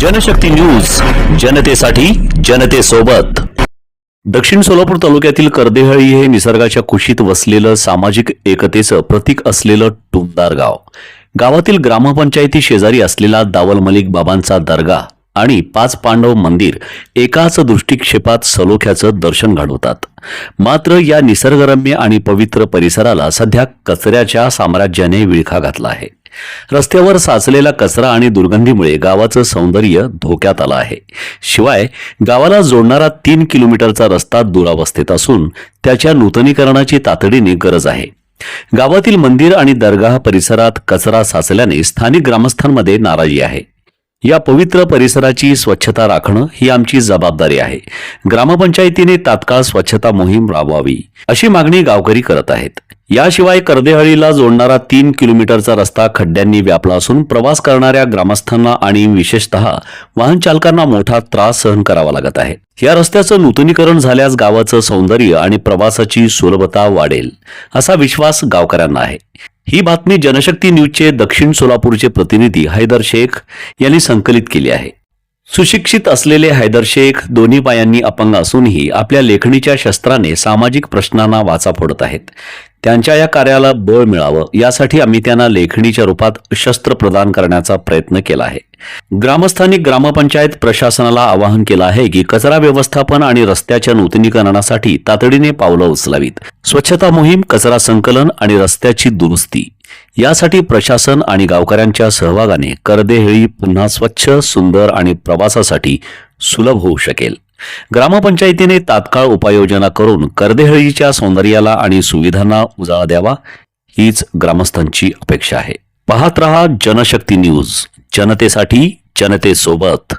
Janshakti news जनतेसाठी जनतेसोबत. दक्षिण सोलापूर तालुक्यातील कर्देहळी हे निसर्गाच्या कुशीत वसलेलं सामाजिक एकतेचं प्रतीक असलेलं टुमदार गाव. गावातील ग्रामपंचायती शेजारी असलेला दावल मलिक बाबांचा दर्गा आणि पाच पांडव मंदिर एकाच दृष्टिक्षेपात सलोख्याचं दर्शन घडवतात. मात्र या निसर्गरम्य आणि पवित्र परिसराला सध्या कचऱ्याच्या साम्राज्याने विळखा घातला आहे. रस्त्यावर साचलेला कचरा आणि दुर्गंधीमुळे गावाचं सौंदर्य धोक्यात आलं आहे. शिवाय गावाला जोडणारा तीन किलोमीटरचा रस्ता दुरावस्थेत असून त्याच्या नूतनीकरणाची तातडीने गरज आहे. गावातील मंदिर आणि दर्गाह परिसरात कचरा साचल्याने स्थानिक ग्रामस्थांमध्ये नाराजी आहे. या पवित्र परिसराची स्वच्छता राखणं ही आमची जबाबदारी आहे. ग्रामपंचायतीने तात्काळ स्वच्छता मोहीम राबवावी अशी मागणी गावकरी करत आहेत. याशिवाय कर्देहळीला जोडणारा तीन किलोमीटरचा रस्ता खड्ड्यांनी व्यापला असून प्रवास करणाऱ्या ग्रामस्थांना आणि विशेषतः वाहन चालकांना मोठा त्रास सहन करावा लागत आहे. या रस्त्याचं नूतनीकरण झाल्यास गावाचं सौंदर्य आणि प्रवासाची सुलभता वाढेल असा विश्वास गावकऱ्यांना आहे. ही बातमी जनशक्ती न्यूजचे दक्षिण सोलापूरचे प्रतिनिधी हैदर शेख यांनी संकलित केली आहे. सुशिक्षित असलेले हैदर शेख दोन्ही पायांनी अपंग असूनही आपल्या लेखणीच्या शस्त्राने सामाजिक प्रश्नांना वाचा फोडत आहेत. त्यांच्या या कार्याला बळ मिळावं यासाठी आम्ही त्यांना लेखणीच्या रूपात शस्त्र प्रदान करण्याचा प्रयत्न केला आहे. ग्रामस्थांनी ग्रामपंचायत प्रशासनाला आवाहन केलं आहे की कचरा व्यवस्थापन आणि रस्त्याच्या नूतनीकरणासाठी तातडीने पावलं उचलावीत. स्वच्छता मोहीम कचरा संकलन आणि रस्त्याची दुरुस्ती. यासाठी प्रशासन आणि गावकऱ्यांच्या सहभागाने कर्देहेळी पुन्हा स्वच्छ सुंदर आणि प्रवासासाठी सुलभ होऊ शकेल. ग्रामपंचायतीने तात्काळ उपाययोजना करून कर्देहळीच्या सौंदर्याला आणि सुविधांना उजाळा द्यावा हीच ग्रामस्थांची अपेक्षा आहे. पाहत रहा जनशक्ती न्यूज. जनतेसाठी जनतेसोबत.